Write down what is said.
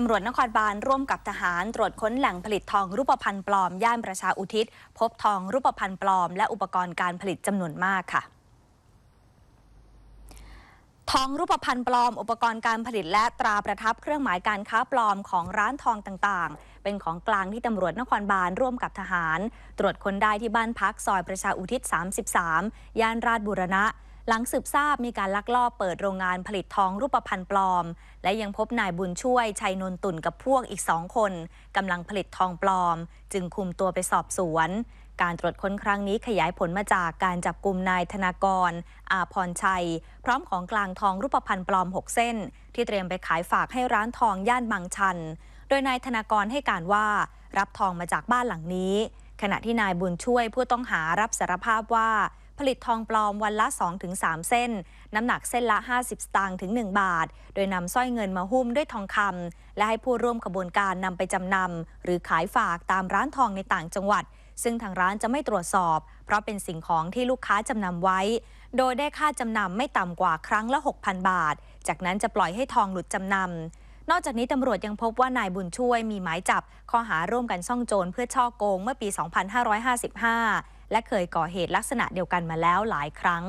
ตำรวจนครบาลร่วมกับทหารตรวจค้นแหล่งผลิตทองรูปพรรณปลอม ย่านประชาอุทิศ พบทองรูปพรรณปลอม และอุปกรณ์การผลิตจำนวนมากค่ะทองรูปพรรณปลอม อุปกรณ์การผลิตและตราประทับเครื่องหมายการค้าปลอมของร้านทองต่างๆ เป็นของกลางที่ตำรวจนครบาลร่วมกับทหาร ตรวจค้นได้ที่บ้านพักซอยประชาอุทิศ 33 ย่านราชบุรณะ หลังสืบทราบมีการลักลอบเปิดโรงงานผลิตทองรูปพรรณปลอม และยังพบนายบุญช่วยชัยนนตุ่นกับพวกอีกสองคนกำลังผลิตทองปลอม จึงคุมตัวไปสอบสวน การตรวจค้นครั้งนี้ขยายผลมาจากการจับกลุ่มนายธนากร อาพรชัย พร้อมของกลางทองรูปพรรณปลอม 6 เส้น ที่เตรียมไปขายฝากให้ร้านทองย่านบางชัน โดยนายธนากรให้การว่ารับทองมาจากบ้านหลังนี้ ขณะที่นายบุญช่วยผู้ต้องหารับสารภาพว่า ผลิตทองปลอมวันละ 2-3 เส้น น้ำหนักเส้นละ 50 สตางค์ถึง 1 บาท โดยนำสร้อยเงินมาหุ้มด้วยทองคำและให้ผู้ร่วมขบวนการนำไปจำนำหรือขายฝากตามร้านทองในต่างจังหวัด ซึ่งทางร้านจะไม่ตรวจสอบ เพราะเป็นสิ่งของที่ลูกค้าจำนำไว้ โดยได้ค่าจำนำไม่ต่ำกว่าครั้งละ 6,000 บาท จากนั้นจะปล่อยให้ทองหลุดจำนำนอกจากนี้ตำรวจยังพบว่านายบุญช่วยมีหมายจับ ข้อหาร่วมกันซ่องโจรเพื่อช่อโกงเมื่อปี 2555 และเคยก่อเหตุลักษณะเดียวกันมาแล้วหลายครั้ง